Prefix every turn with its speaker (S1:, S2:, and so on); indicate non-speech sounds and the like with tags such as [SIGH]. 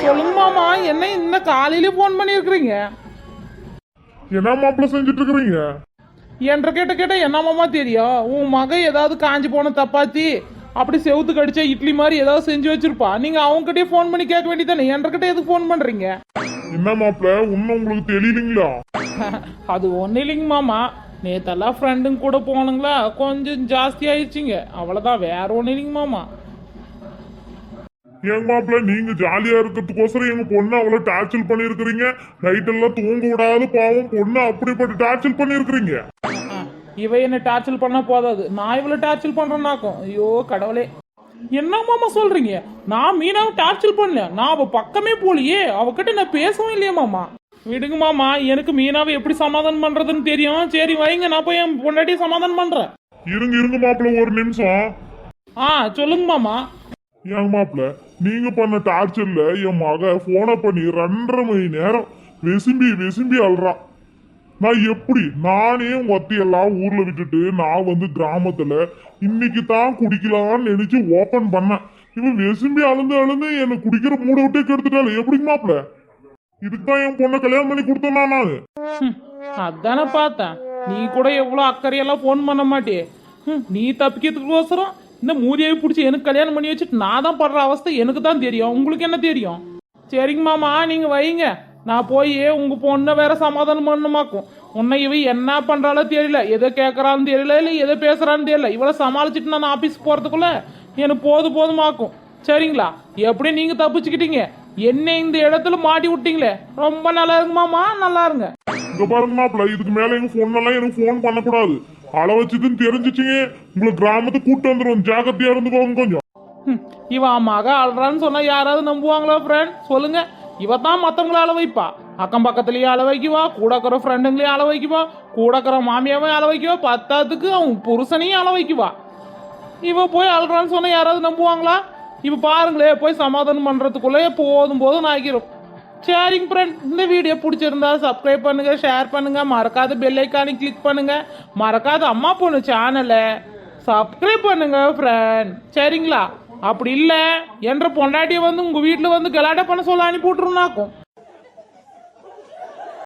S1: சொல்லுங்க மாமா என்ன இந்த காலையில ஃபோன் பண்ணியிருக்கிறீங்க?
S2: என்ன மாப்பிள்ள செஞ்சுட்டு இருக்கிறீங்க
S1: என்ற கேட்ட கேட்ட என்ன மாமா தெரியும் உன் மகன் ஏதாவது காஞ்சி போன தப்பாத்தி அப்படி செவுத்து கடிச்ச இட்லி மாதிரி ஏதாவது செஞ்சு வச்சிருப்பா. நீங்க அவங்ககிட்டயே ஃபோன் பண்ணி கேட்க வேண்டியதானே என்ற கிட்ட எதுக்கு ஃபோன் பண்றீங்க?
S2: என்ன மாப்பிள்ள இன்னும் உங்களுக்கு தெரியலீங்களா? [LAUGHS]
S1: அது ஒன்றும் இல்லைங்க மாமா. நேத்தெல்லாம் ஃப்ரெண்டுங்க கூட போனுங்களா கொஞ்சம் ஜாஸ்தி ஆயிடுச்சுங்க. அவ்வளோதான் வேற ஒன்றும் இல்லைங்க மாமா.
S2: ஏங்க மாப்பிள்ள நீங்க ஜாலியா இருக்கிறதுக்கோசரம் எங்க பொண்ணு அவ்வளவு டார்ச்சல் பண்ணிருக்கிறீங்க நைட் எல்லாம் தூங்க விடாது பாவம். பொண்ணு அப்படிப்பட்ட டார்ச்சல் பண்ணிருக்கிறீங்க
S1: இவ என்ன டார்ச்சல் பண்ண போதாது. நான் இவ்வளோ டார்ச்சல் பண்றேன்னாக்கும். ஐயோ கடவுளே. என்ன மாமா சொல்றீங்க? நான் மீனாவை டார்ச்சல் பண்ணல. நான் அவ பக்கமே போலியே. அவகிட்ட நான் பேசவும் இல்லையே மாமா. விடுங்க மாமா எனக்கு மீனாவை எப்படி சமாதானம் பண்றதுன்னு தெரியும். சரி வைங்க. நான் போய் என் பொண்டாட்டியை சமாதானம் பண்றேன்.
S2: இருங்க இருங்க மாப்பிள்ள ஒரு நிமிஷம்.
S1: ஆ சொல்லுங்க மாமா.
S2: ஏங்க மாப்பிள்ள நீங்க பண்ண டார்ச்சர்ல என் மக போனை பண்ணி ரெண்டரை மணி நேரம் வெசும்பி வெசும்பி அல்றான் நான் எப்படி? நானே ஒத்தையெல்லாம் ஊர்ல விட்டுட்டு நான் வந்து கிராமத்துல இன்னைக்கு தான் குடிக்கலாம்னு நினைச்சு ஓபன் பண்ணேன். இவன் வெசும்பி அழுந்து அழுந்து என்னை குடிக்கிற மூட விட்டே கெடுத்துட்டாள். எப்படி மாப்பிள்ள இதுதான் என் பொண்ணை கல்யாணம் பண்ணி கொடுத்தேன் நான்?
S1: அதான பார்த்தேன். நீ கூட எவ்வளவு அக்கறையெல்லாம் ஃபோன் பண்ண மாட்டே ஹம், நீ தப்பிக்கிறதுக்கோசரம் இந்த மூதியை பிடிச்சி எனக்கு கல்யாணம் பண்ணி வச்சுட்டு நான் தான் படுற அவஸ்தை எனக்கு தான் தெரியும். உங்களுக்கு என்ன தெரியும்? சரிங்க மாமா நீங்கள் வைங்க. நான் போய் உங்கள் பொண்ணை வேற சமாதானம் பண்ணுமாக்கும் உன்னை இவ என்ன பண்ணுறாளோ தெரியல. எதை கேட்குறான்னு தெரியல இல்லை எதை பேசுகிறான்னு தெரியல. இவளை சமாளிச்சுட்டு நான் ஆஃபீஸ் போகிறதுக்குள்ள எனக்கு போது போதுமாக்கும். சரிங்களா? எப்படி நீங்கள் தப்பிச்சுக்கிட்டீங்க? என்ன இந்த இடத்துல மாட்டி விட்டீங்களே. ரொம்ப நல்லா இருங்க மாமா நல்லா இருங்க.
S2: இங்க பாருங்க மாப்பிள்ள இதுக்கு மேல எங்க பொண்ணெல்லாம் எனக்கு ஃபோன் பண்ணக்கூடாது. அள வச்சதுன்னு தெரிஞ்சிச்சுங்க. உங்களை கிராமத்தை கூட்டு வந்துடும் ஜாக்கிரதையா இருந்துக்கோங்க கொஞ்சம்.
S1: ஹம், இவன் மக அழுறான்னு சொன்னா யாராவது நம்புவாங்களா ஃப்ரெண்ட் சொல்லுங்க. இவ தான் மற்றவங்கள அள வைப்பா. அக்கம் பக்கத்துலயும் அள வைக்குவா? கூட இருக்கிற ஃப்ரெண்டுங்களையும் அள வைக்குவா? கூட இருக்கிற மாமியாவையும் அள வைக்குவா? பத்தாத்துக்கு அவன் புருஷனையும் அள வைக்குவா? இவ போய் அழுறான்னு சொன்னா யாராவது நம்புவாங்களா? இவ பாருங்களே போய் சமாதானம் பண்றதுக்குள்ளே போதும் போதும் ஆகிரும். சரிங்க ஃப்ரெண்ட் இந்த வீடியோ பிடிச்சிருந்தா சப்ஸ்கிரைப் பண்ணுங்க ஷேர் பண்ணுங்க. மறக்காத பெல் ஐக்கானை கிளிக் பண்ணுங்க. மறக்காத அம்மா பொண்ணு சேனலை சப்ஸ்கிரைப் பண்ணுங்க ஃப்ரெண்ட் சரிங்களா? அப்படி இல்லை. என்ற பொண்டாட்டியை வந்து உங்கள் வீட்டில் வந்து கலாட்டை பண்ண சொல்ல அனுப்பி விட்ருனாக்கும்